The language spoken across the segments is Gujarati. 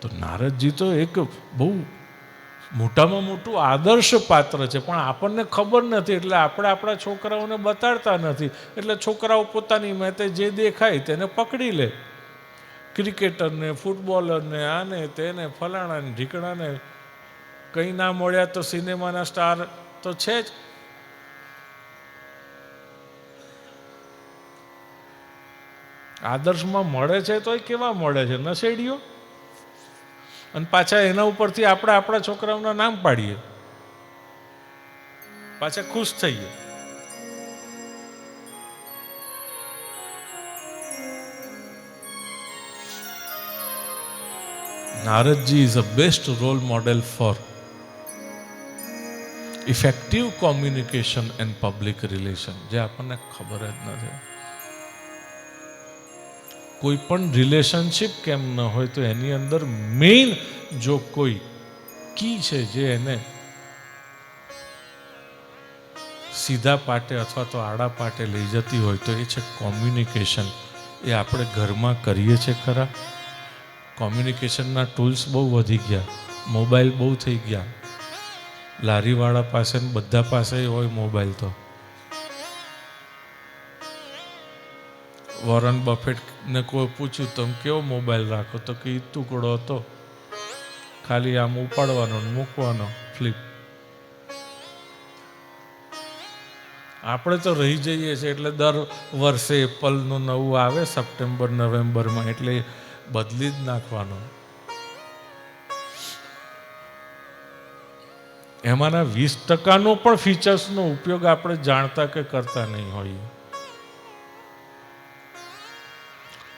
તો નારદજી તો એક બહુ મોટામાં મોટું આદર્શ પાત્ર છે. પણ આપણને ખબર નથી એટલે આપણે આપણા છોકરાઓને બતાડતા નથી. એટલે છોકરાઓ પોતાની મેતે જે દેખાય તેને પકડી લે. ક્રિકેટરને, ફૂટબોલરને, આને, તેને, ફલાણાને, ઢીકણાને કંઈ ના મળ્યા તો સિનેમાના સ્ટાર તો છે જ. આદર્શમાં મળે છે તો એ કેવા મળે છે? નશેડીઓ? અને પાછા એના ઉપરથી આપણે આપણા છોકરાઓના નામ પાડીએ. પાછા ખુશ થઈએ. Naradji is a best role model for effective communication and public relation જે આપણને ખબર જ નથી કોઈ પણ રિલેશનશિપ કેમ ન હોય તો એની અંદર મેઇન જો કોઈ કી છે જે એને સીધા પાટે અથવા તો આડા પાટે લઈ જતી હોય તો એ છે કોમ્યુનિકેશન એ આપણે ઘરમાં કરીએ છીએ ખરા. કોમ્યુનિકેશનના ટૂલ્સ બહુ વધી ગયા. મોબાઈલ બહુ થઈ ગયા. લારીવાળા પાસે બધા પાસે હોય મોબાઈલ તો. વોરન બફેટને કોઈ પૂછ્યું, તમે કેવો મોબાઈલ રાખો? તો કે ટુકડો હતો. ખાલી આમ ઉપાડવાનો ને મૂકવાનો, ફ્લિપ. આપણે તો રહી જઈએ છીએ એટલે દર વર્ષે એપલનું નવું આવે, સપ્ટેમ્બર, નવેમ્બરમાં, એટલે બદલી જ નાખવાનો. એમાંના વીસ ટકાનો પણ ફીચર્સનો ઉપયોગ આપણે જાણતા કે કરતા નહીં હોઈએ.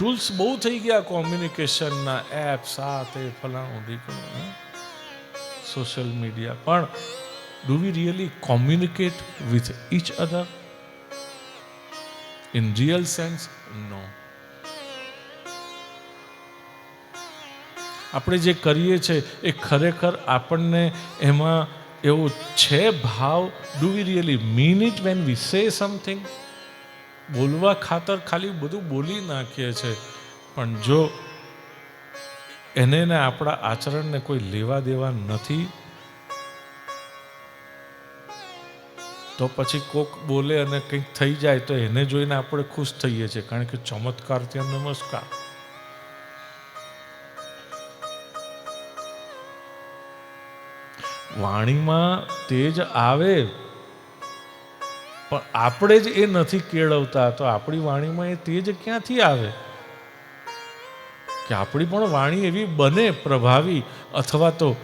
ટૂલ્સ બહુ થઈ ગયા કોમ્યુનિકેશનના એપ્સ આ તે ફલાણું ઢીકણું સોશિયલ મીડિયા પણ do we really communicate with each other in real sense no આપણે જે કરીએ છીએ એ ખરેખર આપણને એમાં એવો છે ભાવ. Do we really mean it when we say something બોલવા ખાતર ખાલી બધું બોલી નાખીએ છે. પણ જો એને ને આપણા આચરણને કોઈ લેવા દેવા નથી, તો પછી કોક બોલે અને કંઈક થઈ જાય તો એને જોઈને આપણે ખુશ થઈએ છીએ, કારણ કે ચમત્કાર ત્યાં નમસ્કાર. વાણીમાં તેજ આવે પણ આપણે જ એ નથી કેળવતા, તો આપણી વાણીમાં એ તેજ ક્યાંથી આવે? કે આપણી પણ વાણી એવી બને પ્રભાવી અથવા તો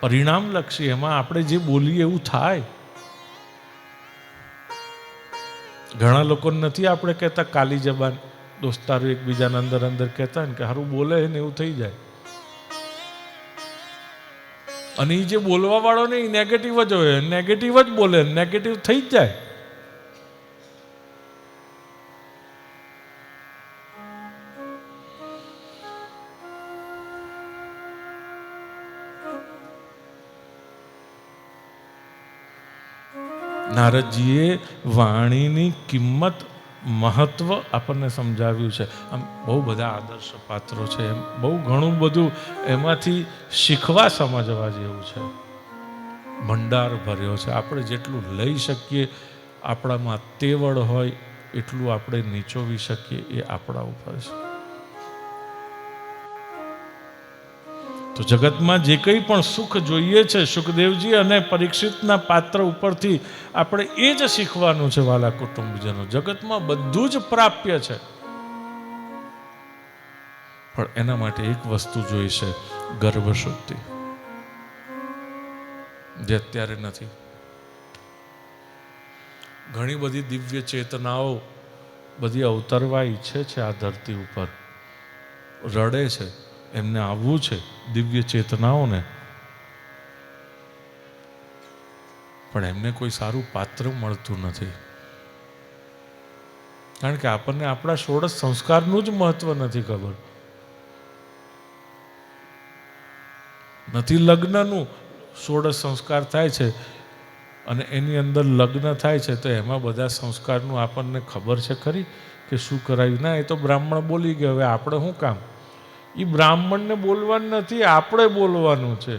પરિણામલક્ષી, એમાં આપણે જે બોલીએ એવું થાય? ઘણા લોકો નથી આપણે કહેતા કાલી જબાન, દોસ્તારો એકબીજાના અંદર અંદર કહેતા ને કે સારું બોલે ને એવું થઈ જાય. અને એ જે બોલવા વાળો ને એ નેગેટિવ જ હોય નેગેટિવ જ બોલે નેગેટિવ થઈ જ જાય. નારદજીએ વાણીની કિંમત મહત્વ આપણને સમજાવ્યું છે. આમ બહુ બધા આદર્શ પાત્રો છે એમ. બહુ ઘણું બધું એમાંથી શીખવા સમજવા જેવું છે. ભંડાર ભર્યો છે. આપણે જેટલું લઈ શકીએ, આપણામાં તેવડ હોય, એટલું આપણે નીચોવી શકીએ એ આપણા ઉપર છે. તો જગતમાં જે કંઈ પણ સુખ જોઈએ છે સુખદેવજી અને પરીક્ષિતના પાત્ર ઉપરથી આપણે એ જ શીખવાનું છે વાલા કુટુંબજનો. જગતમાં બધું જ પ્રાપ્ય છે. પણ એના માટે એક વસ્તુ જોઈશે ગર્ભશુદ્ધિ જે અત્યારે નથી. ઘણી બધી દિવ્ય ચેતનાઓ બધી અવતરવા ઈચ્છે છે આ ધરતી ઉપર. રડે છે. એમને આવવું છે દિવ્ય ચેતનાઓને. પણ એમને કોઈ સારું પાત્ર મળતું નથી. કારણ કે આપણને આપણા ષોડશ સંસ્કારનું જ મહત્વ નથી ખબર. નથી લગ્નનું ષોડસ સંસ્કાર થાય છે અને એની અંદર લગ્ન થાય છે તો એમાં બધા સંસ્કારનું આપણને ખબર છે ખરી કે શું કરાયું? ના, એ તો બ્રાહ્મણ બોલી ગયો, હવે આપણે શું કામ? એ બ્રાહ્મણને બોલવાનું નથી, આપણે બોલવાનું છે.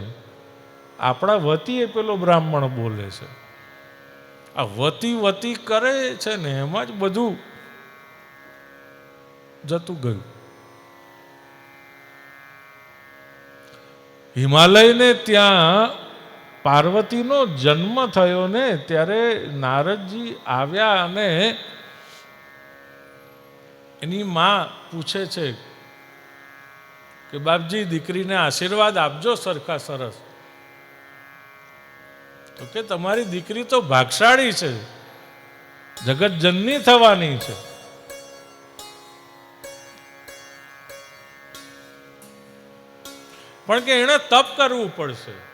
આપણા વતી એ પેલો બ્રાહ્મણ બોલે છે. આ વતી વતી કરે છે ને એમાં જ બધું જતું ગયું. હિમાલયને ત્યાં પાર્વતીનો જન્મ થયો ને ત્યારે નારદજી આવ્યા અને એની માં પૂછે છે કે બાપજી, દીકરીને આશીર્વાદ આપજો સરખા સરસ. તો કે તમારી દીકરી તો ભાગશાળી છે. જગતજનની થવાની છે. પણ કે એણે તપ કરવું પડશે.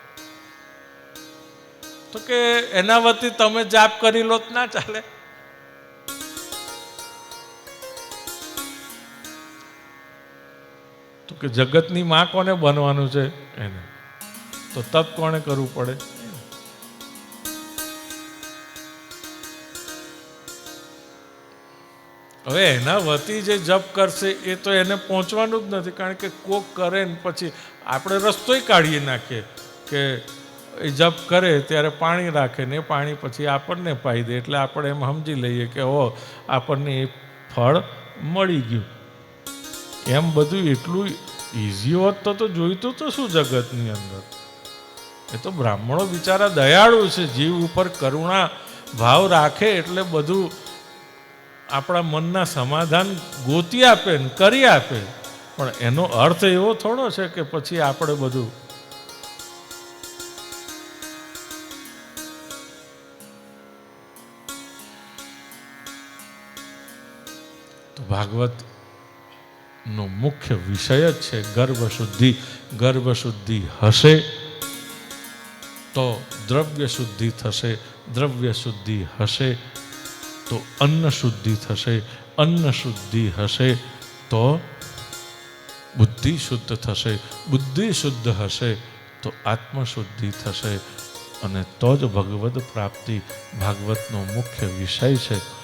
તો કે એના વતી તમે જાપ કરી લો તો ના ચાલે. તો કે જગતની માં કોને બનવાનું છે એને? તો તપ કોને કરવું પડે? હવે એના વતી જે જપ કરશે એ તો એને પહોંચવાનું જ નથી, કારણ કે કોક કરે ને પછી આપણે રસ્તોય કાઢી નાખીએ કે એ જપ કરે ત્યારે પાણી રાખે ને પાણી પછી આપણને પાઈ દે, એટલે આપણે એમ સમજી લઈએ કે ઓ આપણને એ ફળ મળી ગયું. એમ બધું એટલું ઇઝી હોત તો તો જોઈતું તો શું જગતની અંદર? એ તો બ્રાહ્મણો બિચારા દયાળુ છે, જીવ ઉપર કરુણા ભાવ રાખે એટલે બધું આપણા મનના સમાધાન ગોતી આપે ને કરી આપે. પણ એનો અર્થ એવો થોડો છે કે પછી આપણે બધું તો ભાગવત નો મુખ્ય વિષય જ છે ગર્ભ શુદ્ધિ ગર્ભ શુદ્ધિ હશે તો દ્રવ્ય શુદ્ધિ થશે. દ્રવ્ય શુદ્ધિ હશે તો અન્ન શુદ્ધિ થશે. અન્ન શુદ્ધિ હશે તો બુદ્ધિ શુદ્ધ થશે. બુદ્ધિ શુદ્ધ હશે તો આત્મશુદ્ધિ થશે. અને તો જ ભગવદ પ્રાપ્તિ ભાગવતનો મુખ્ય વિષય છે.